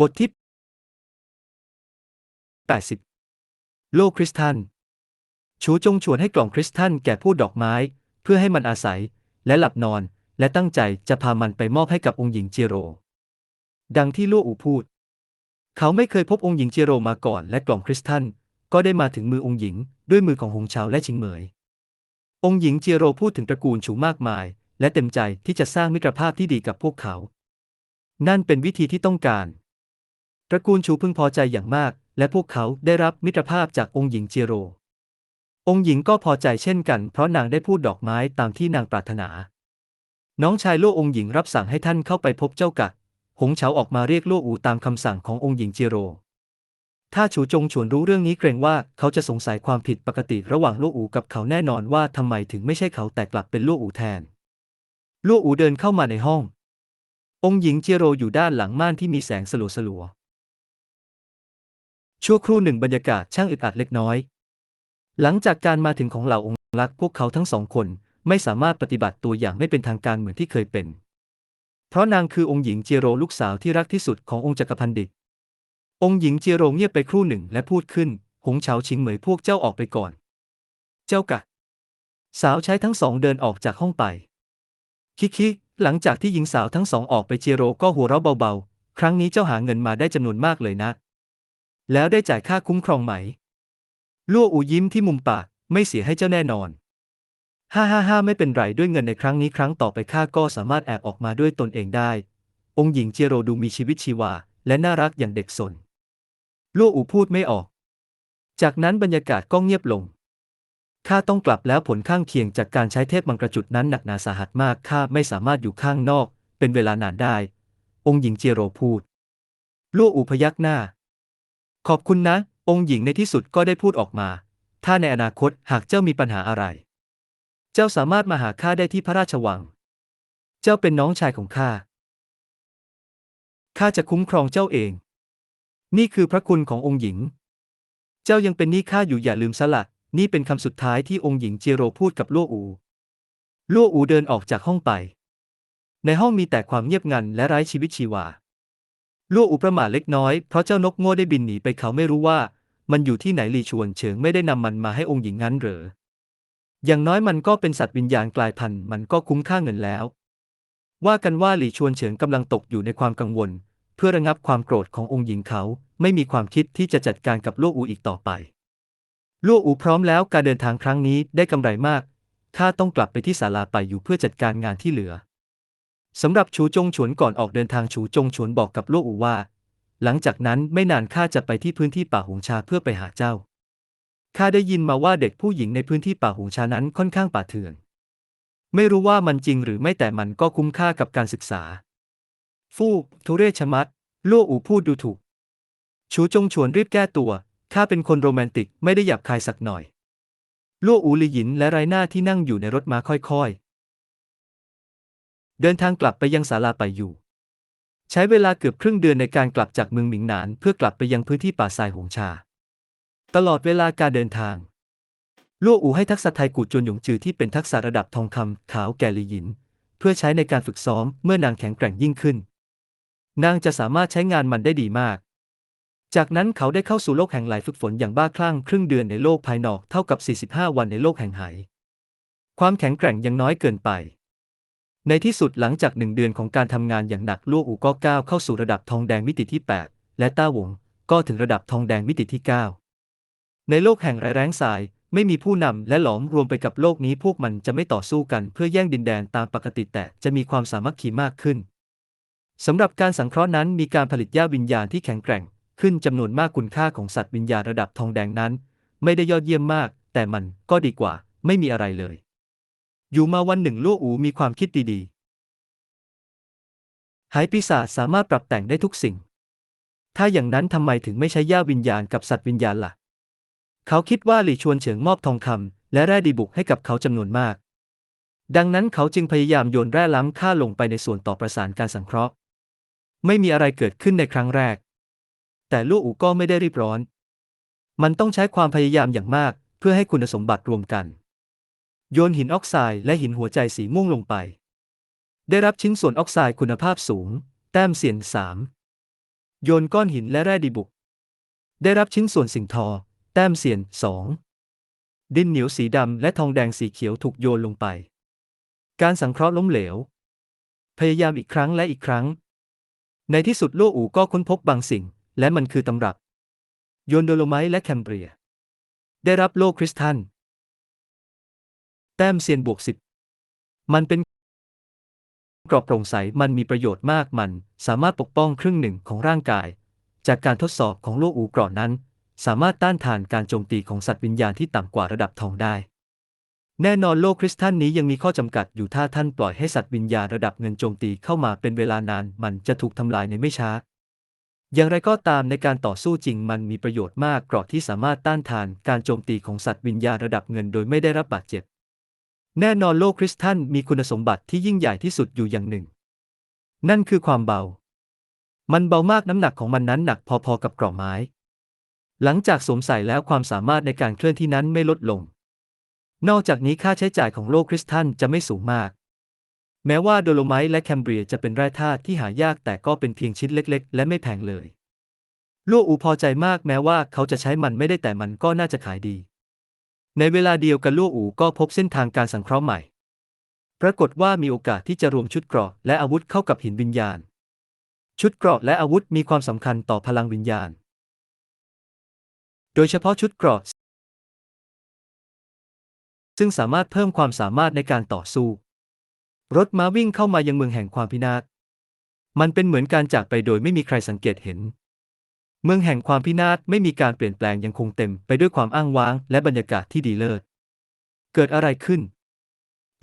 บทที่ 80 โลกคริสตัลชูจงชวนให้กล่องคริสตัลแก่ผู้ดอกไม้ เพื่อให้มันอาศัย และหลับนอน และตั้งใจจะพามันไปมอบให้กับองค์หญิงเจโร ดังที่ลู่อูพูด เขาไม่เคยพบองค์หญิงเจโรมาก่อน และกล่องคริสตัลก็ได้มาถึงมือองค์หญิง ด้วยมือของหงเฉาและชิงเหมย องค์หญิงเจโรพูดถึงตระกูลชูมากมาย และเต็มใจที่จะสร้างมิตรภาพที่ดีกับพวกเขา นั่นเป็นวิธีที่ต้องการ ตระกูลชูพึงพอใจอย่างมาก และพวกเขาได้รับมิตรภาพจากองค์หญิงเจโร องค์หญิงก็พอใจเช่นกัน เพราะนางได้พูดดอกไม้ตามที่นางปรารถนา น้องชายโลองค์หญิงรับสั่งให้ท่านเข้าไปพบเจ้ากะหงเฉาออกมาเรียกโลอูตามคำสั่งขององค์หญิงเจโร ถ้าฉูจงฉวนรู้เรื่องนี้เกรงว่าเขาจะสงสัยความผิดปกติระหว่างโลอูกับเขาแน่นอนว่าทำไมถึงไม่ใช่เขาแต่กลับเป็นโลอูแทน โลอูเดินเข้ามาในห้อง องค์หญิงเจโรอยู่ด้านหลังม่านที่มีแสงสลัวสลัวๆ ชั่วครู่หนึ่งบรรยากาศช่างอึดอัดเล็กน้อย หลังจากการมาถึงของเหล่าองค์รักพวกเขาทั้งสองคนไม่สามารถปฏิบัติตัวอย่างไม่เป็นทางการเหมือนที่เคยเป็น เพราะนางคือองค์หญิงเจโรลูกสาวที่รักที่สุดขององค์จักรพันดิต องค์หญิงเจโรเงียบไปครู่หนึ่งและพูดขึ้น หงเฉาชิงเหมยพวกเจ้าออกไปก่อน เจ้ากะ สาวใช้ทั้งสองเดินออกจากห้องไป คิคิหลังจากที่หญิงสาวทั้งสองออกไปเจโรก็หัวเราะเบาๆ ครั้งนี้เจ้าหาเงินมาได้จำนวนมากเลยนะ แล้วได้จ่ายค่าคุ้มครองไหม ลั่วอูยิ้มที่มุมปาก ไม่เสียให้เจ้าแน่นอน ฮ่าฮ่าฮ่าไม่เป็นไรด้วยเงินในครั้งนี้ครั้งต่อไปข้าก็สามารถแอบออกมาด้วยตนเองได้ องค์หญิงเจโรดูมีชีวิตชีวา และน่ารักอย่างเด็กสน ลั่วอูพูดไม่ออก จากนั้นบรรยากาศก็เงียบลง ข้าต้องกลับแล้วผลข้างเคียงจากการใช้เทพมังกรจุดนั้นหนักหนาสาหัสมาก ข้าไม่สามารถอยู่ข้างนอก เป็นเวลานานได้ องค์หญิงเจโรพูด ลั่วอูพยักหน้า ขอบคุณนะ องค์หญิงในที่สุดก็ได้พูดออกมา ถ้าในอนาคตหากเจ้ามีปัญหาอะไร เจ้าสามารถมาหาข้าได้ที่พระราชวัง เจ้าเป็นน้องชายของข้า ข้าจะคุ้มครองเจ้าเอง นี่คือพระคุณขององค์หญิง เจ้ายังเป็นหนี้ข้าอยู่อย่าลืมสละ นี่เป็นคำสุดท้ายที่องค์หญิงเจโรพูดกับลั่วอูลั่วอูเดินออกจากห้องไป ในห้องมีแต่ความเงียบงันและไร้ชีวิตชีวา ลั่วอูประมาเล็กน้อยเพราะเจ้านกโง่ได้บินหนีไปเขาไม่รู้ว่า มันอยู่ที่ไหนหลีชวนเฉิงไม่ได้นำมันมาให้องค์หญิงงั้นเหรอ อย่างน้อยมันก็เป็นสัตว์วิญญาณกลายพันธุ์มันก็คุ้มค่าเงินแล้ว ว่ากันว่าหลี่ชวนเฉิงกำลังตกอยู่ในความกังวล เพื่อระงับความโกรธขององค์หญิงเขาไม่มีความคิดที่จะจัดการกับลั่วอูอีกต่อไปลั่วอูพร้อมแล้วการเดินทางครั้งนี้ได้กำไรมาก ข้าต้องกลับไปที่ศาลาไปอยู่เพื่อจัดการงานที่เหลือ สำหรับชูจงฉวนก่อนออกเดินทางชูจงฉวนบอกกับลั่วอูว่า หลังจากนั้นไม่นานข้าจะไปที่พื้นที่ป่าหงชาเพื่อไปหาเจ้าข้าได้ยินมาว่าเด็กผู้หญิงในพื้นที่ป่าหงชานั้นค่อนข้างป่าเถื่อน ไม่รู้ว่ามันจริงหรือไม่แต่มันก็คุ้มค่ากับการศึกษา ฟู่ทุเรชมัดลั่วอูพูดดูถูก ชูจงฉวนรีบแก้ตัวข้าเป็นคนโรแมนติกไม่ได้หยาบคายสักหน่อยลั่วอูหลีหยินและไรหน้าที่นั่งอยู่ในรถมาค่อย เดินทางกลับไปยังศาลาไปอยู่ ใช้เวลาเกือบครึ่งเดือนในการกลับจากเมืองหมิงหนาน เพื่อกลับไปยังพื้นที่ป่าทรายหงชา ตลอดเวลาการเดินทางลั่วอูให้ทักษะไทยกูจวนหยงจือที่เป็นทักษะระดับทองคำขาวแก่ลีหยิน เพื่อใช้ในการฝึกซ้อมเมื่อนางแข็งแกร่งยิ่งขึ้น นางจะสามารถใช้งานมันได้ดีมาก จากนั้นเขาได้เข้าสู่โลกแห่งหลฝึกฝนอย่างบ้าคลั่งครึ่งเดือนในโลกภายนอกเท่ากับ 45 วันในโลกแห่งไหความแข็งแกร่งยังน้อยเกินไป ในที่สุดหลังจากหนึ่งเดือนของการทำงานอย่างหนักลั่อูก็ก้าวเข้าสู่ระดับทองแดงมิติที่ 8 และต้าหวงก็ถึงระดับทองแดงมิติที่ 9 ในโลกแห่งไร้แรงสาย ไม่มีผู้นำและหลอมรวมไปกับโลกนี้พวกมันจะไม่ต่อสู้กันเพื่อแย่งดินแดนตามปกติแต่จะมีความสามัคคีมากขึ้นสำหรับการสังเคราะห์นั้นมีการผลิตย่าวิญญาณที่แข็งแกร่ง ขึ้นจำนวนมากคุณค่าของสัตว์วิญญาณระดับทองแดงนั้น ไม่ได้ยอดเยี่ยมมาก แต่มันก็ดีกว่า ไม่มีอะไรเลย อยู่มาวันหนึ่งลั่อูมีความคิดดีๆ หายปีศาจสามารถปรับแต่งได้ทุกสิ่ง ถ้าอย่างนั้นทำไมถึงไม่ใช้ย่าวิญญาณกับสัตว์วิญญาณล่ะ เขาคิดว่าหลี่ชวนเฉิงมอบทองคำและแร่ดีบุกให้กับเขาจำนวนมาก ดังนั้นเขาจึงพยายามโยนแร่ล้ำค่าลงไปในส่วนต่อประสานการสังเคราะห์ ไม่มีอะไรเกิดขึ้นในครั้งแรก แต่ลู่อูก็ไม่ได้รีบร้อน มันต้องใช้ความพยายามอย่างมากเพื่อให้คุณสมบัติรวมกัน โยนหินออกไซด์และหินหัวใจสีม่วงลงไป ได้รับชิ้นส่วนออกไซด์คุณภาพสูง แต้มเสียนสามโยนก้อนหินและแร่ดีบุก ได้รับชิ้นส่วนสิ่งทอ แต้มเสียนสองดินเหนียวสีดำและทองแดงสีเขียวถูกโยนลงไป การสังเคราะห์ล้มเหลว พยายามอีกครั้งและอีกครั้ง ในที่สุดโลอูก็ค้นพบบางสิ่ง และมันคือตำรับ โยนโดโลไมต์และแคมเบรีย ได้รับโลคริสตัล แต้มเซียนบวกสิบมันเป็นกรอบโปร่งใสมันมีประโยชน์มากมัน สามารถปกป้องครึ่งหนึ่งของร่างกาย จากการทดสอบของโลอูกรอนนั้น สามารถต้านทานการโจมตีของสัตว์วิญญาณที่ต่ำกว่าระดับทองได้ แน่นอนโลคริสตัลนี้ยังมีข้อจำกัดอยู่ถ้าท่านปล่อยให้สัตว์วิญญาณระดับเงินโจมตีเข้ามาเป็นเวลานาน มันจะถูกทำลายในไม่ช้า อย่างไรก็ตามในการต่อสู้จริงมันมีประโยชน์มากกราะที่สามารถต้านทานการโจมตีของสัตว์วิญญาณระดับเงินโดยไม่ได้รับบาดเจ็บ แน่นอนโลคริสตัลมีคุณสมบัติที่ยิ่งใหญ่ที่สุดอยู่อย่างหนึ่ง นั่นคือความเบา มันเบามากน้ำหนักของมันนั้นหนักพอๆกับกรอบไม้ หลังจากสวมใส่แล้วความสามารถในการเคลื่อนที่นั้นไม่ลดลง นอกจากนี้ค่าใช้จ่ายของโลคริสตัลจะไม่สูงมาก แม้ว่าโดโลไมต์และแคมเบรียจะเป็นแร่ธาตุที่หายากแต่ก็เป็นเพียงชิ้นเล็ก ๆ และไม่แพงเลยลัวอูพอใจมากแม้ว่าเขาจะใช้มันไม่ได้แต่มันก็น่าจะขายดี ในเวลาเดียวกันลัวอูก็พบเส้นทางการสังเคราะห์ใหม่ ปรากฏว่ามีโอกาสที่จะรวมชุดเกราะและอาวุธเข้ากับหินวิญญาณ ชุดเกราะและอาวุธมีความสำคัญต่อพลังวิญญาณ โดยเฉพาะชุดเกราะซึ่งสามารถเพิ่มความสามารถในการต่อสู้ รถม้าวิ่งเข้ามายังเมืองแห่งความพินาศ มันเป็นเหมือนการจากไปโดยไม่มีใครสังเกตเห็น เมืองแห่งความพินาศไม่มีการเปลี่ยนแปลงยังคงเต็มไปด้วยความอ้างว้าง และบรรยากาศที่ดีเลิศ เกิดอะไรขึ้น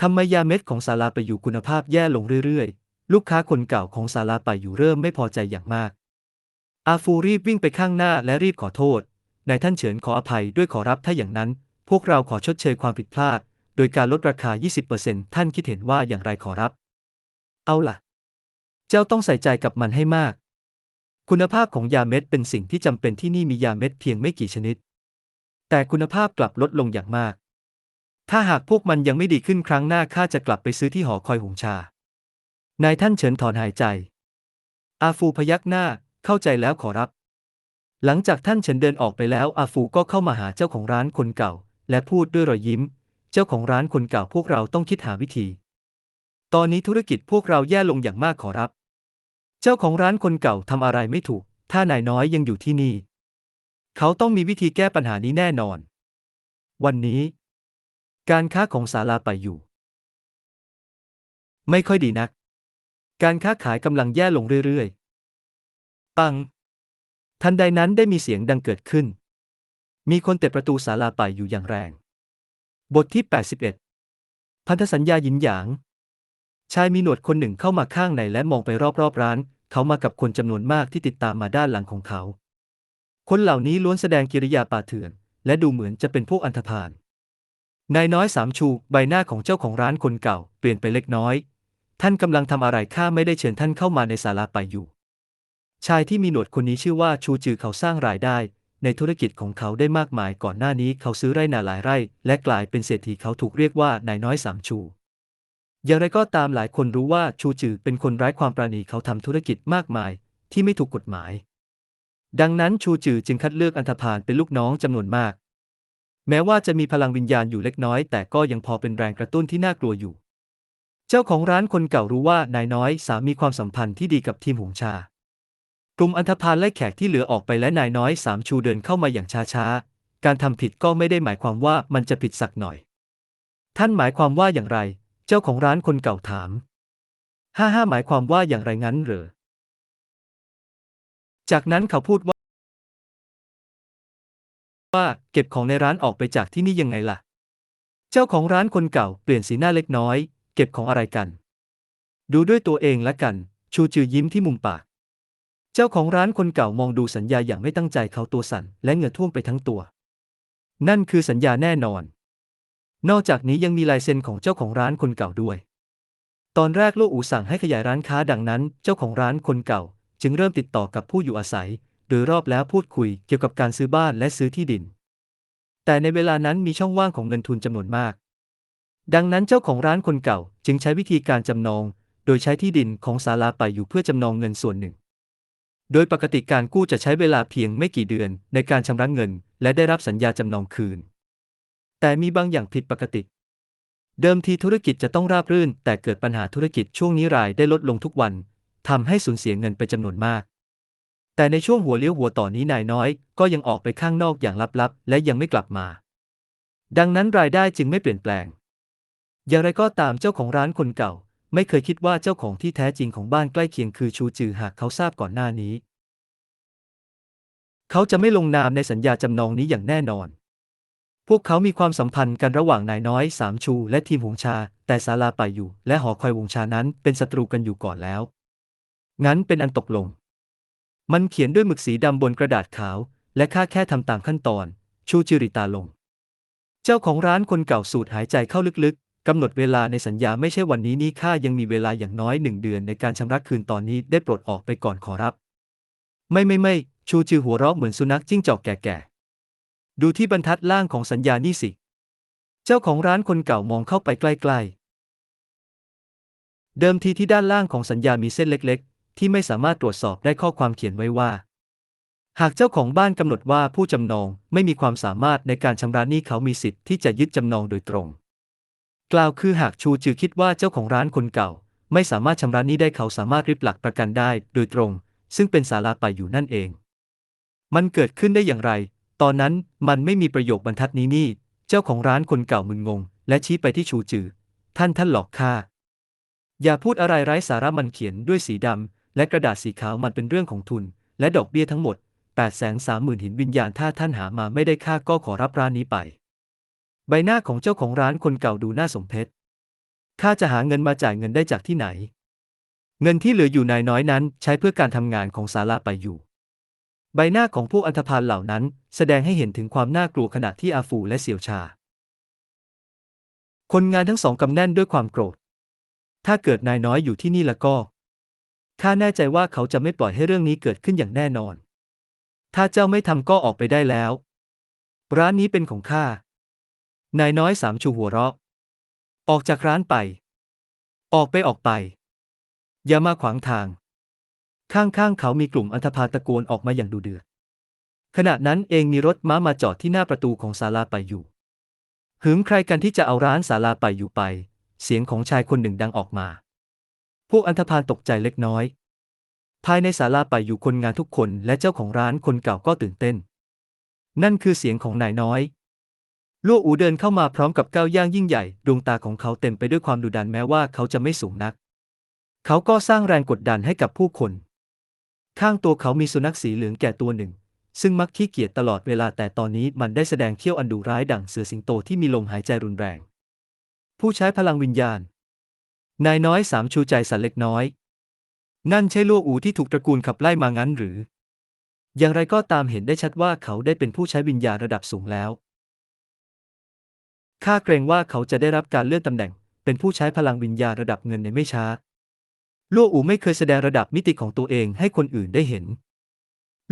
ทำไมยาเม็ดของศาลาไปอยู่คุณภาพแย่ลงเรื่อยๆ ลูกค้าคนเก่าของศาลาไปอยู่เริ่มไม่พอใจอย่างมาก อาฟูรีบวิ่งไปข้างหน้าและรีบขอโทษ นายท่านเฉินขออภัยด้วยขอรับถ้าอย่างนั้น พวกเราขอชดเชยความผิดพลาด โดยการลดราคา 20%ท่านคิดเห็นว่าอย่างไรขอรับ เอาล่ะ เจ้าต้องใส่ใจกับมันให้มาก คุณภาพของยาเม็ดเป็นสิ่งที่จำเป็นที่นี่มียาเม็ดเพียงไม่กี่ชนิด แต่คุณภาพกลับลดลงอย่างมาก ถ้าหากพวกมันยังไม่ดีขึ้นครั้งหน้าข้าจะกลับไปซื้อที่หอคอยหงชา นายท่านเฉินถอนหายใจ อาฟูพยักหน้าเข้าใจแล้วขอรับ หลังจากท่านเฉินเดินออกไปแล้ว อาฟูก็เข้ามาหาเจ้าของร้านคนเก่า และพูดด้วยรอยยิ้ม เจ้าของร้านคนเก่าพวกเราต้องคิดหาวิธี ตอนนี้ธุรกิจพวกเราแย่ลงอย่างมากขอรับ เจ้าของร้านคนเก่าทำอะไรไม่ถูก ถ้านายน้อยยังอยู่ที่นี่ เขาต้องมีวิธีแก้ปัญหานี้แน่นอน วันนี้ การค้าของศาลาไปอยู่ ไม่ค่อยดีนัก การค้าขายกำลังแย่ลงเรื่อยๆ ปัง ทันใดนั้นได้มีเสียงดังเกิดขึ้น มีคนเตะประตูศาลาไปอยู่อย่างแรง บทที่ 81 พันธสัญญาหยินหยางชายมีหนวดคนหนึ่งเข้ามาข้างในและมองไปรอบๆร้าน เขามากับคนจำนวนมากที่ติดตามมาด้านหลังของเขา คนเหล่านี้ล้วนแสดงกิริยาป่าเถื่อน และดูเหมือนจะเป็นพวกอันธพาล นายน้อยสามชูใบหน้าของเจ้าของร้านคนเก่า เปลี่ยนไปเล็กน้อย ท่านกำลังทำอะไรข้าไม่ได้เชิญท่านเข้ามาในศาลาไปอยู่ ชายที่มีหนวดคนนี้ชื่อว่าชูจือเขาสร้างรายได้ในธุรกิจของเขาได้มากมายก่อนหน้านี้เขาซื้อไร่นาหลายไร่ และกลายเป็นเศรษฐีเขาถูกเรียกว่านายน้อยสามชู อย่างไรก็ตามหลายคนรู้ว่าชูจือเป็นคนร้ายความปราณีเขาทำธุรกิจมากมายที่ไม่ถูกกฎหมาย ดังนั้นชูจือจึงคัดเลือกอันธพาลเป็นลูกน้องจำนวนมาก แม้ว่าจะมีพลังวิญญาณอยู่เล็กน้อย แต่ก็ยังพอเป็นแรงกระตุ้นที่น่ากลัวอยู่ เจ้าของร้านคนเก่ารู้ว่านายน้อยสามีความสัมพันธ์ที่ดีกับทีมหงชา กลุ่มอันธพาลไล่แขกที่เหลือออกไปและนายน้อยสามชูเดินเข้ามาอย่างช้าๆ การทำผิดก็ไม่ได้หมายความว่ามันจะผิดสักหน่อย ท่านหมายความว่าอย่างไร จ้าของร้านคนเก่าถาม ห้าห้าหมายความว่าอย่างไรงั้นเหรอ จากนั้นเขาพูดว่าว่าเก็บของในร้านออกไปจากที่นี่ยังไงล่ะ เจ้าของร้านคนเก่าเปลี่ยนสีหน้าเล็กน้อย เก็บของอะไรกัน ดูด้วยตัวเองละกัน ชูจือยิ้มที่มุมปาก เจ้าของร้านคนเก่ามองดูสัญญาอย่างไม่ตั้งใจเขาตัวสั่นและเหงื่อท่วมไปทั้งตัว นั่นคือสัญญาแน่นอน นอกจากนี้ยังมีลายเซ็นของเจ้าของร้านคนเก่าด้วย ตอนแรกโลกอูสั่งให้ขยายร้านค้าดังนั้น เจ้าของร้านคนเก่า จึงเริ่มติดต่อกับผู้อยู่อาศัย โดยรอบแล้วพูดคุยเกี่ยวกับการซื้อบ้านและซื้อที่ดิน แต่ในเวลานั้นมีช่องว่างของเงินทุนจำนวนมาก ดังนั้นเจ้าของร้านคนเก่าจึงใช้วิธีการจำนอง โดยใช้ที่ดินของศาลาไปอยู่เพื่อจำนองเงินส่วนหนึ่ง โดยปกติการกู้จะใช้เวลาเพียงไม่กี่เดือนในการชำระเงิน และได้รับสัญญาจำนองคืน แต่มีบางอย่างผิดปกติ เดิมทีธุรกิจจะต้องราบรื่น แต่เกิดปัญหาธุรกิจช่วงนี้รายได้ลดลงทุกวันทำให้สูญเสียเงินไปจำนวนมาก แต่ในช่วงหัวเลี้ยวหัวต่อนี้นายน้อย ก็ยังออกไปข้างนอกอย่างลับๆ และยังไม่กลับมา ดังนั้นรายได้จึงไม่เปลี่ยนแปลง อย่างไรก็ตามเจ้าของร้านคนเก่า ไม่เคยคิดว่าเจ้าของที่แท้จริงของบ้านใกล้เคียงคือชูจือหากเขาทราบก่อนหน้านี้ เขาจะไม่ลงนามในสัญญาจำนองนี้อย่างแน่นอน พวกเขามีความสัมพันธ์กันระหว่างนายน้อยสามชูและทีมหงชา แต่ศาลาไปอยู่ และหอคอยวงชานั้นเป็นศัตรูกันอยู่ก่อนแล้ว งั้นเป็นอันตกลง มันเขียนด้วยหมึกสีดำบนกระดาษขาว และข้าแค่ทำตามขั้นตอน ชูจิริตาลง เจ้าของร้านคนเก่าสูดหายใจเข้าลึกๆกำหนดเวลาในสัญญาไม่ใช่วันนี้นี่ข้ายังมีเวลาอย่างน้อยหนึ่งเดือนในการชำระคืนตอนนี้ได้โปรดออกไปก่อนขอรับ ไม่ไม่ไม่ชูจือหัวเราะเหมือนสุนัขจิ้งจอกแก่ๆ ดูที่บรรทัดล่างของสัญญานี่สิ เจ้าของร้านคนเก่ามองเข้าไปใกล้ๆ เดิมทีที่ด้านล่างของสัญญามีเส้นเล็กๆ ที่ไม่สามารถตรวจสอบได้ข้อความเขียนไว้ว่า หากเจ้าของบ้านกำหนดว่าผู้จำนองไม่มีความสามารถในการชำระหนี้เขามีสิทธิ์ที่จะยึดจำนองโดยตรง กล่าวคือหากชูจือคิดว่าเจ้าของร้านคนเก่า ไม่สามารถชำระหนี้ได้เขาสามารถริบหลักประกันได้ โดยตรง ซึ่งเป็นสาราไปอยู่นั่นเองมันเกิดขึ้นได้อย่างไร ตอนนั้นมันไม่มีประโยคบรรทัดนี้นี่ เจ้าของร้านคนเก่ามึนงง และชี้ไปที่ชูจือ ท่านท่านหลอกข้า อย่าพูดอะไรไร้สาระมันเขียนด้วยสีดำ และกระดาษสีขาวมันเป็นเรื่องของทุน และดอกเบี้ยทั้งหมด8 3 0 0 0 0หินวิญญาณถ้าท่านหามาไม่ได้ค่าก็ขอรับร้านนี้ไป ใบหน้าของเจ้าของร้านคนเก่าดูน่าสมเพชข้าจะหาเงินมาจ่ายเงินได้จากที่ไหน เงินที่เหลืออยู่นายน้อยนั้น ใช้เพื่อการทำงานของศาลาไปอยู่ ใบหน้าของพวกอันธพาลเหล่านั้น แสดงให้เห็นถึงความน่ากลัวขณะที่อาฟูและเสี่ยวชา คนงานทั้งสองกำแน่นด้วยความโกรธ ถ้าเกิดนายน้อยอยู่ที่นี่แล้วก็ข้าแน่ใจว่าเขาจะไม่ปล่อยให้เรื่องนี้เกิดขึ้นอย่างแน่นอน ถ้าเจ้าไม่ทำก็ออกไปได้แล้ว ร้านนี้เป็นของข้า นายน้อยสามชูหัวเราะ ออกจากร้านไป ออกไปออกไป อย่ามาขวางทาง ข้างๆเขามีกลุ่มอันธพาลตะโกนออกมาอย่างดุเดือด ขณะนั้นเองมีรถม้ามาจอดที่หน้าประตูของศาลาไปอยู่หึงใครกันที่จะเอาร้านศาลาไปอยู่ไป เสียงของชายคนหนึ่งดังออกมา พวกอันธพาลตกใจเล็กน้อย ภายในศาลาไปอยู่คนงานทุกคนและเจ้าของร้านคนเก่าก็ตื่นเต้น นั่นคือเสียงของนายน้อยลู่อูเดินเข้ามาพร้อมกับก้าวย่างยิ่งใหญ่ ดวงตาของเขาเต็มไปด้วยความดุดันแม้ว่าเขาจะไม่สูงนัก เขาก็สร้างแรงกดดันให้กับผู้คน ข้างตัวเขามีสุนัขสีเหลืองแก่ตัวหนึ่ง ซึ่งมักขี้เกียจตลอดเวลาแต่ตอนนี้มันได้แสดงเขี้ยวอันดุร้ายดั่งเสือสิงโตที่มีลมหายใจรุนแรง ผู้ใช้พลังวิญญาณ นายน้อยสามชูใจสั่นเล็กน้อย นั่นใช่ลู่อูที่ถูกตระกูลขับไล่มางั้นหรือ อย่างไรก็ตามเห็นได้ชัดว่าเขาได้เป็นผู้ใช้วิญญาณระดับสูงแล้วข้าเกรงว่าเขาจะได้รับการเลื่อนตำแหน่ง เป็นผู้ใช้พลังวิญญาณระดับเงินในไม่ช้า ลู่อูไม่เคยแสดงระดับมิติของตัวเองให้คนอื่นได้เห็น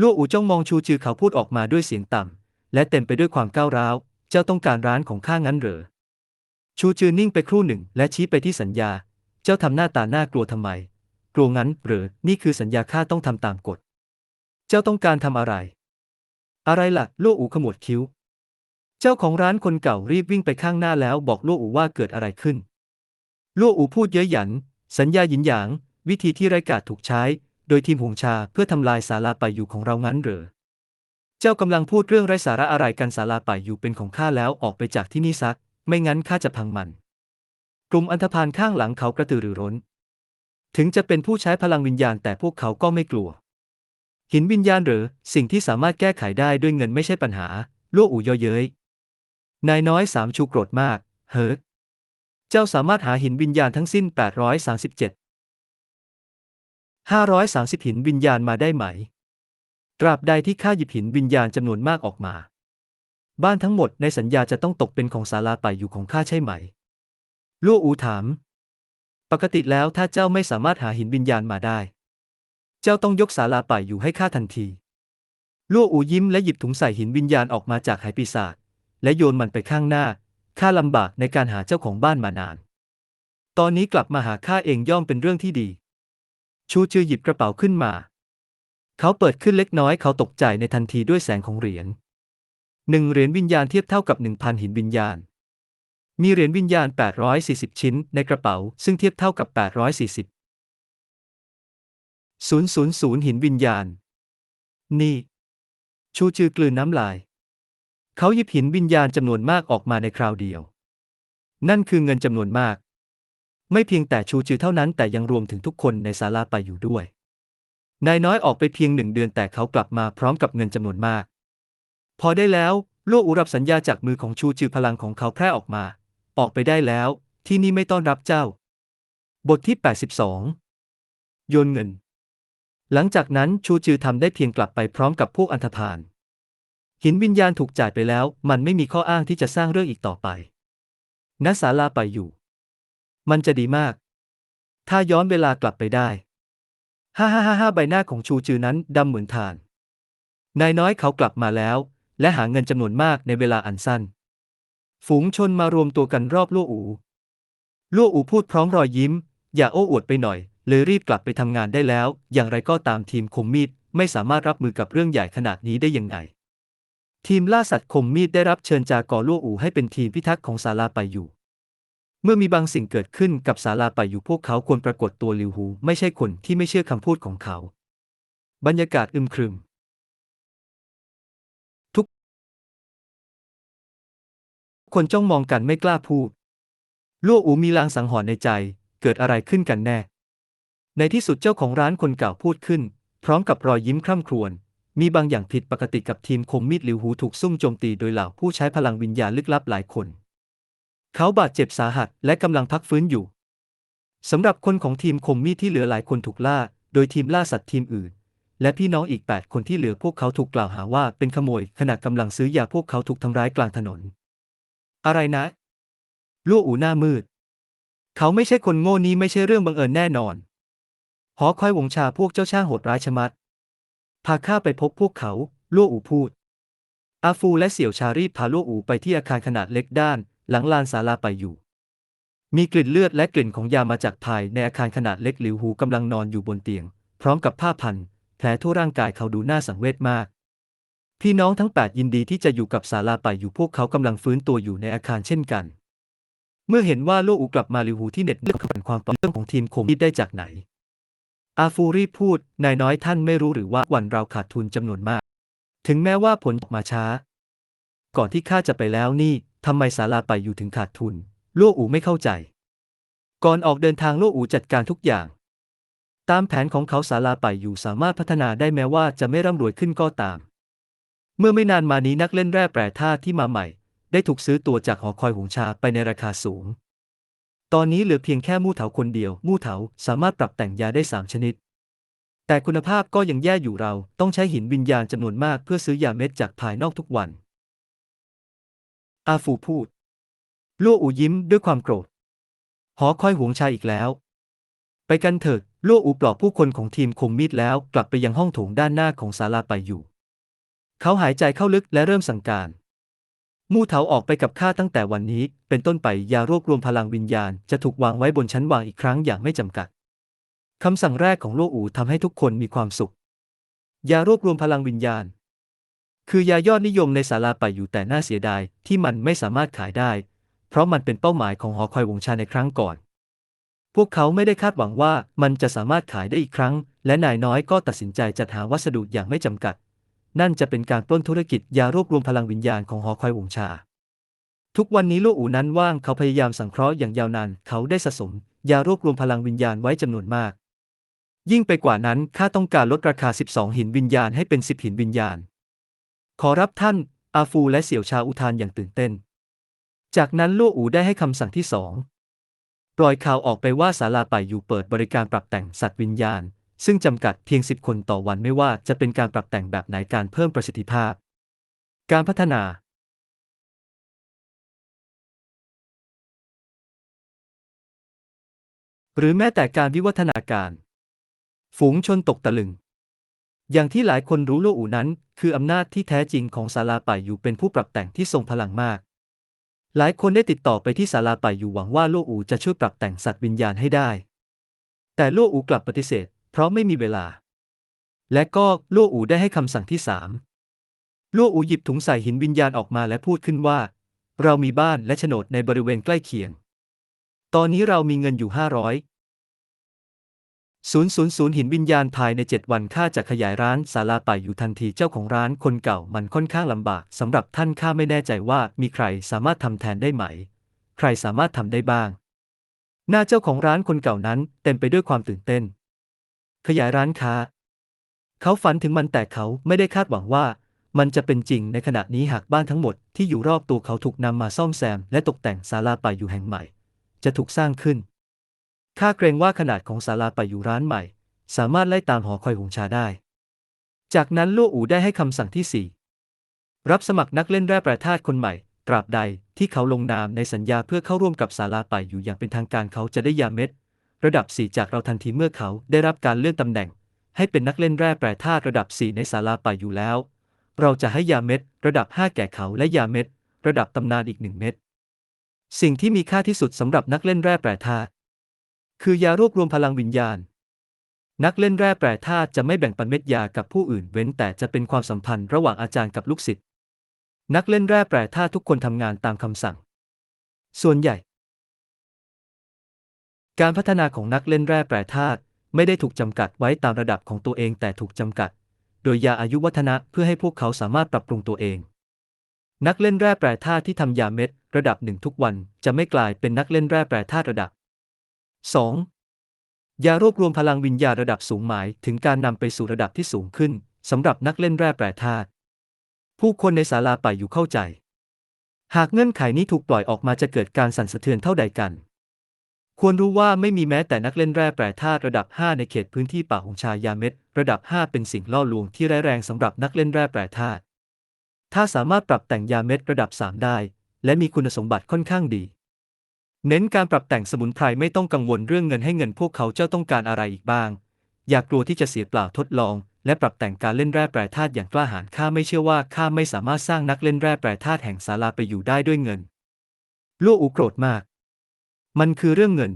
ลู่อูจ้องมองชูจือเขาพูดออกมาด้วยเสียงต่ำ และเต็มไปด้วยความก้าวร้าว เจ้าต้องการร้านของข้างั้นเหรอ ชูจือนิ่งไปครู่หนึ่ง และชี้ไปที่สัญญา เจ้าทำหน้าตาหน้ากลัวทำไม กลัวงั้นเหรอนี่คือสัญญาข้าต้องทำตามกฎ เจ้าต้องการทำอะไร อะไรล่ะลู่อูขมวดคิ้ว เจ้าของร้านคนเก่ารีบวิ่งไปข้างหน้าแล้วบอกลู่อูว่าเกิดอะไรขึ้น ลู่อูพูดเย้ยหยัน สัญญาหยินหยาง วิธีที่ไร้กาจถูกใช้ โดยทีมหงชาเพื่อทำลายศาลาไปอยู่ของเรางั้นเหรอ เจ้ากำลังพูดเรื่องไร้สาระอะไรกันศาลาไปอยู่เป็นของข้าแล้วออกไปจากที่นี่ซัก ไม่งั้นข้าจะพังมัน กลุ่มอันธพาลข้างหลังเขากระตือรือร้น ถึงจะเป็นผู้ใช้พลังวิญญาณแต่พวกเขาก็ไม่กลัว หินวิญญาณหรือสิ่งที่สามารถแก้ไขได้ด้วยเงินไม่ใช่ปัญหาลู่อู่ย่อเย้ยนายน้อยสามชูโกรธมาก เฮ้อเจ้าสามารถหาหินวิญญาณทั้งสิ้น 837 530 หินวิญญาณมาได้ไหม ตราบใดที่ข้าหยิบหินวิญญาณจำนวนมากออกมา บ้านทั้งหมดในสัญญาจะต้องตกเป็นของศาลาไปอยู่ของข้าใช่ไหม ลู่อูถาม ปกติแล้วถ้าเจ้าไม่สามารถหาหินวิญญาณมาได้ เจ้าต้องยกศาลาไปอยู่ให้ข้าทันที ลู่อูยิ้มและหยิบถุงใส่หินวิญญาณออกมาจากหายปีศาจและโยนมันไปข้างหน้า ข้าลำบากในการหาเจ้าของบ้านมานาน ตอนนี้กลับมาหาข้าเองย่อมเป็นเรื่องที่ดี ชูจือหยิบกระเป๋าขึ้นมา เขาเปิดขึ้นเล็กน้อยเขาตกใจในทันทีด้วยแสงของเหรียญหนึ่งเหรียญวิญญาณเทียบเท่ากับหนึ่งพันหินวิญญาณ มีเหรียญวิญญาณ 840 ชิ้นในกระเป๋า ซึ่งเทียบเท่ากับ 840 000 หินวิญญาณ นี่ ชูจือกลืนน้ำลาย เขาหยิบหินวิญญาณจำนวนมากออกมาในคราวเดียว นั่นคือเงินจำนวนมาก ไม่เพียงแต่ชูจือเท่านั้นแต่ยังรวมถึงทุกคนในศาลาไปอยู่ด้วย นายน้อยออกไปเพียงหนึ่งเดือนแต่เขากลับมาพร้อมกับเงินจำนวนมาก พอได้แล้วโลอูรับสัญญาจากมือของชูจือพลังของเขาแพร่ออกมา ออกไปได้แล้ว ที่นี่ไม่ต้อนรับเจ้า บทที่ 82 โยนเงิน หลังจากนั้นชูจือทำได้เพียงกลับไปพร้อมกับพวกอันธพาลหินวิญญาณถูกจ่ายไปแล้ว มันไม่มีข้ออ้างที่จะสร้างเรื่องอีกต่อไปณศาลาไปอยู่ มันจะดีมาก ถ้าย้อนเวลากลับไปได้ฮ่าฮ่าฮ่าฮ่าใบหน้าของชูจือนั้นดำเหมือนถ่าน นายน้อยเขากลับมาแล้ว และหาเงินจำนวนมากในเวลาอันสั้น ฝูงชนมารวมตัวกันรอบลู่อูลู่อูพูดพร้อมรอยยิ้ม อย่าโอ้อวดไปหน่อย เลยรีบกลับไปทำงานได้แล้ว อย่างไรก็ตามทีมคมมีดไม่สามารถรับมือกับเรื่องใหญ่ขนาดนี้ได้ยังไงทีมล่าสัตว์คมมีดได้รับเชิญจากอลู่อูให้เป็นทีมพิทักษ์ของศาลาไปอยู่ เมื่อมีบางสิ่งเกิดขึ้นกับศาลาไปอยู่พวกเขาควรปรากฏตัวลิวหู ไม่ใช่คนที่ไม่เชื่อคำพูดของเขา บรรยากาศอึมครึม ทุกคนจ้องมองกันไม่กล้าพูดลั่วอูมีลางสังหรณ์ในใจ เกิดอะไรขึ้นกันแน่ ในที่สุดเจ้าของร้านคนเก่าพูดขึ้น พร้อมกับรอยยิ้มคร่ำครวญมีบางอย่างผิดปกติกับทีมคมมีดลิวหูถูกซุ่มโจมตีโดยเหล่าผู้ใช้พลังวิญญาณลึกลับหลายคน เขาบาดเจ็บสาหัสและกำลังพักฟื้นอยู่ สำหรับคนของทีมคมมีที่เหลือหลายคนถูกล่า โดยทีมล่าสัตว์ทีมอื่น และพี่น้องอีก 8 คนที่เหลือพวกเขาถูกกล่าวหาว่าเป็นขโมยขณะกำลังซื้อยาพวกเขาถูกทำร้ายกลางถนน อะไรนะลั่อูหน้ามืด เขาไม่ใช่คนโง่นี้ไม่ใช่เรื่องบังเอิญแน่นอน หอคอยวงชาพวกเจ้าช่างโหดร้ายชะมัด พาข้าไปพบพวกเขาลั่อูพูดอาฟูและเสี่ยวชารีบพาลั่อูไปที่อาคารขนาดเล็กด้าน หลังลานศาลาไปอยู่ มีกลิ่นเลือดและกลิ่นของยามาจากภายในอาคารขนาดเล็กหลิวหูกำลังนอนอยู่บนเตียง พร้อมกับผ้าพันแผลทั่วร่างกายเขาดูน่าสังเวชมาก พี่น้องทั้ง 8 ยินดีที่จะอยู่กับศาลาไปอยู่พวกเขากำลังฟื้นตัวอยู่ในอาคารเช่นกัน เมื่อเห็นว่าโลอูกลับมาลิวหูที่เน็ดเหนื่อยกับความต่อเนื่องของทีมคมที่ได้จากไหน อาฟูรีพูดนายน้อยท่านไม่รู้หรือว่าวันเราขาดทุนจำนวนมาก ถึงแม้ว่าผลออกมาช้า ก่อนที่ข้าจะไปแล้วนี่ ทำไมศาลาไปอยู่ถึงขาดทุนโลอูไม่เข้าใจ ก่อนออกเดินทางโลอูจัดการทุกอย่าง ตามแผนของเขาศาลาไปอยู่สามารถพัฒนาได้แม้ว่าจะไม่ร่ำรวยขึ้นก็ตาม เมื่อไม่นานมานี้นักเล่นแร่แปรธาตุที่มาใหม่ ได้ถูกซื้อตัวจากหอคอยหงชาไปในราคาสูง ตอนนี้เหลือเพียงแค่มู่เถาคนเดียว มู่เถาสามารถปรับแต่งยาได้สามชนิด แต่คุณภาพก็ยังแย่อยู่เราต้องใช้หินวิญญาณจำนวนมากเพื่อซื้อยาเม็ดจากภายนอกทุกวัน อาฟูพูดลั่วอูยิ้มด้วยความโกรธ หอคอยหวงชายอีกแล้ว ไปกันเถิดลั่วอูปลอบผู้คนของทีมคมมีดแล้วกลับไปยังห้องโถงด้านหน้าของศาลาไปอยู่ เขาหายใจเข้าลึกและเริ่มสั่งการ มู่เถาออกไปกับข้าตั้งแต่วันนี้ เป็นต้นไปยารวบรวมพลังวิญญาณจะถูกวางไว้บนชั้นวางอีกครั้งอย่างไม่จำกัดคำสั่งแรกของลั่วอูทำให้ทุกคนมีความสุขยารวบรวมพลังวิญญาณ คือยายอดนิยมในศาลาไปอยู่แต่น่าเสียดายที่มันไม่สามารถขายได้ เพราะมันเป็นเป้าหมายของหอคอยวงชาในครั้งก่อน พวกเขาไม่ได้คาดหวังว่ามันจะสามารถขายได้อีกครั้ง และนายน้อยก็ตัดสินใจจัดหาวัสดุอย่างไม่จำกัด นั่นจะเป็นการปล้นธุรกิจยารวบรวมพลังวิญญาณของหอคอยวงชา ทุกวันนี้ลูกอูนั้นว่างเขาพยายามสังเคราะห์อย่างยาวนานเขาได้สะสม ยารวบรวมพลังวิญญาณไว้จำนวนมาก ยิ่งไปกว่านั้นข้าต้องการลดราคา 12 หินวิญญาณให้เป็น 10 หินวิญญาณ ขอรับท่าน อาฟูและเสี่ยวชาอุทานอย่างตื่นเต้น จากนั้นลู่อูได้ให้คำสั่งที่สอง ปล่อยข่าวออกไปว่าศาลาไปอยู่เปิดบริการปรับแต่งสัตว์วิญญาณ ซึ่งจำกัดเพียง10คนต่อวันไม่ว่าจะเป็นการปรับแต่งแบบไหนการเพิ่มประสิทธิภาพ การพัฒนาหรือแม้แต่การวิวัฒนาการ ฝูงชนตกตะลึง อย่างที่หลายคนรู้โลอูนั้น คืออำนาจที่แท้จริงของศาลาไปอยู่เป็นผู้ปรับแต่งที่ทรงพลังมาก หลายคนได้ติดต่อไปที่ศาลาไปอยู่หวังว่าโลอูจะช่วยปรับแต่งสัตว์วิญญาณให้ได้ แต่โลอูกลับปฏิเสธ เพราะไม่มีเวลา และก็ลั่อูได้ให้คำสั่งที่สามลั่อูหยิบถุงใส่หินวิญญาณออกมาและพูดขึ้นว่า เรามีบ้านและโฉนดในบริเวณใกล้เคียง ตอนนี้เรามีเงินอยู่ห้าร้อย ศูนย์ศูนย์ศูนย์หินวิญญาณภายในเจ็ดวันข้าจะขยายร้านศาลาป่าอยู่ทันทีเจ้าของร้านคนเก่ามันค่อนข้างลำบากสำหรับท่านข้าไม่แน่ใจว่ามีใครสามารถทำแทนได้ไหม ใครสามารถทำได้บ้าง หน้าเจ้าของร้านคนเก่านั้นเต็มไปด้วยความตื่นเต้น ขยายร้านค้า เขาฝันถึงมันแต่เขาไม่ได้คาดหวังว่า มันจะเป็นจริงในขณะนี้หากบ้านทั้งหมดที่อยู่รอบตัวเขาถูกนำมาซ่อมแซมและตกแต่งศาลาป่าอยู่แห่งใหม่ จะถูกสร้างขึ้น ข้าเกรงว่าขนาดของศาลาป่าอยู่ร้านใหม่ สามารถไล่ตามหอคอยหงชาได้ จากนั้นลู่อูได้ให้คำสั่งที่สี่รับสมัครนักเล่นแร่แปรธาตุคนใหม่ ตราบใดที่เขาลงนามในสัญญาเพื่อเข้าร่วมกับศาลาป่าอยู่อย่างเป็นทางการเขาจะได้ยาเม็ด ระดับ 4 จากเราทันทีเมื่อเขาได้รับการเลื่อนตำแหน่ง ให้เป็นนักเล่นแร่แปรธาตุระดับ 4 ในศาลาป่าอยู่แล้ว เราจะให้ยาเม็ด ระดับ 5 แก่เขาและยาเม็ด ระดับตำนานอีกหนึ่งเม็ด สิ่งที่มีค่าที่สุดสำหรับนักเล่นแร่แปรธาตุ คือยารวบรวมพลังวิญญาณ นักเล่นแร่แปรธาตุจะไม่แบ่งปันเม็ดยากับผู้อื่นเว้นแต่จะเป็นความสัมพันธ์ระหว่างอาจารย์กับลูกศิษย์ นักเล่นแร่แปรธาตุทุกคนทำงานตามคำสั่ง ส่วนใหญ่ การพัฒนาของนักเล่นแร่แปรธาตุไม่ได้ถูกจำกัดไว้ตามระดับของตัวเองแต่ถูกจำกัด โดยยาอายุวัฒนะเพื่อให้พวกเขาสามารถปรับปรุงตัวเอง นักเล่นแร่แปรธาตุที่ทำยาเม็ดระดับหนึ่งทุกวันจะไม่กลายเป็นนักเล่นแร่แปรธาตุระดับ 2. ยารวบรวมพลังวิญญาระดับสูงหมายถึงการนำไปสู่ระดับที่สูงขึ้นสำหรับนักเล่นแร่แปรธาตุผู้คนในศาลาป่าอยู่เข้าใจ หากเงื่อนไขนี้ถูกปล่อยออกมาจะเกิดการสั่นสะเทือนเท่าใดกัน ควรรู้ว่าไม่มีแม้แต่นักเล่นแร่แปรธาตุระดับ 5 ในเขตพื้นที่ป่าหงชายาเม็ดระดับ 5 เป็นสิ่งล่อลวงที่ร้ายแรงสำหรับนักเล่นแร่แปรธาตุถ้าสามารถปรับแต่งยาเม็ดระดับ 3 ได้ และมีคุณสมบัติค่อนข้างดี เน้นการปรับแต่งสมุนไพรไม่ต้องกังวลเรื่องเงินให้เงินพวกเขาเจ้าต้องการอะไรอีกบ้าง อย่ากลัวที่จะเสียเปล่าทดลอง และปรับแต่งการเล่นแร่แปรธาตุอย่างกล้าหาญข้าไม่เชื่อว่าข้าไม่สามารถสร้างนักเล่นแร่แปรธาตุแห่งศาลาไปอยู่ได้ด้วยเงินลั่อูโกรธมาก มันคือเรื่องเงิน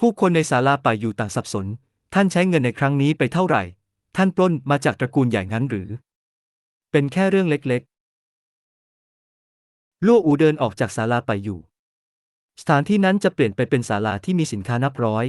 ผู้คนในศาลาป่าอยู่ต่างสับสน ท่านใช้เงินในครั้งนี้ไปเท่าไหร่ ท่านปล้นมาจากตระกูลใหญ่งั้นหรือ เป็นแค่เรื่องเล็กๆลั่อูเดินออกจากศาลาไปอยู่ สถานที่นั้นจะเปลี่ยนไปเป็นศาลาที่มีสินค้านับร้อย